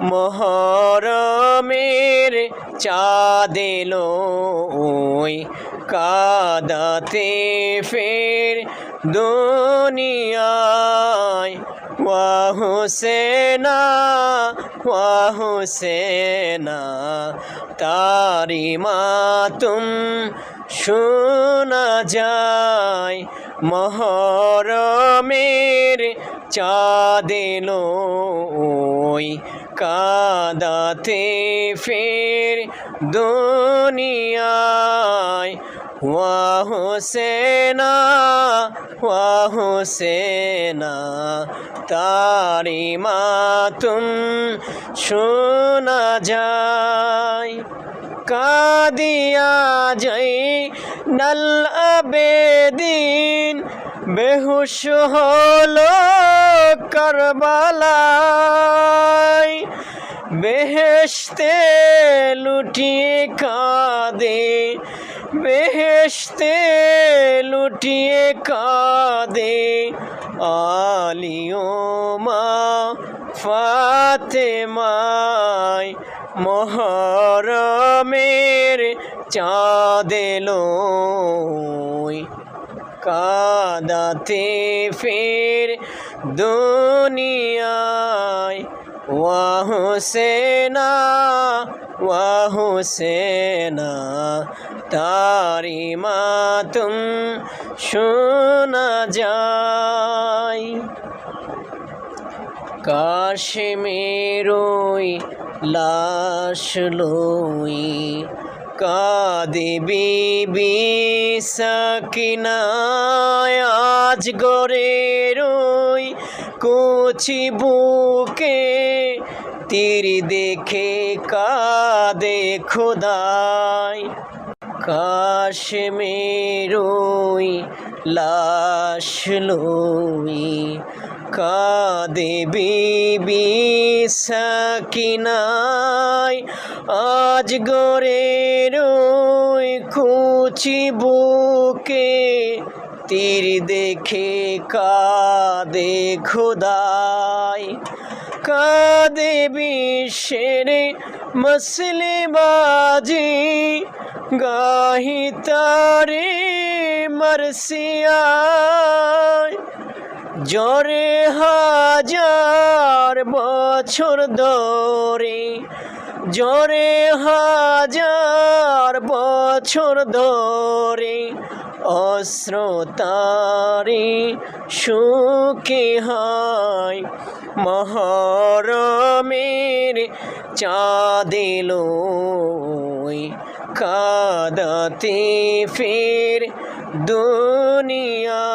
মহরমের চাঁদেলো ওই কাদাতে ফের দুনিয়ায়। ওয়া হুসেনা ওয়া হুসেনা, তারি মাতুম শোনা যায়। মহরমের চাঁদেলো ওই কাদাতে ফের দুনিয়ায়। ওয়া হুসেনা ওয়া হুসেনা তারি মাতুম শোনা যায়। কাদিয়া যাই নল আবেদিন, বেহুশ হলো করবালায়। বেহেশতে লুটিয়ে কাঁদে বেহেশতে লুটিয়ে কাঁদে। আলিও মা ফাতেমায় মহরমের চাঁদেলো কাদাতে ফের দুনিয়ায় ওয়া হুসেনা ওয়া হুসেনা তারি মাতুম শোনা যায়। কাশ্মীরই লাশ লই কাদে বিবি সকিনায় আজ গরে রই কুচি বুকে। তীর দেখে কাদে খোদায় কাশ্মীরই লাশ লই, কাদে বিবি সকিনায়। আজ গরে রই খুচি বুকে, তীর দেখে কাদে খোদায় কাদে বিশ্বের মসলে বাজি গাহি তারে মরসিয়ায়। জরে হাজার বছর ধরে জরে হাজার বছর ধরে অশ্রতারি সুখে হয়। মহরমের চাঁদেলো কাদাতে ফের দুনিয়ায়।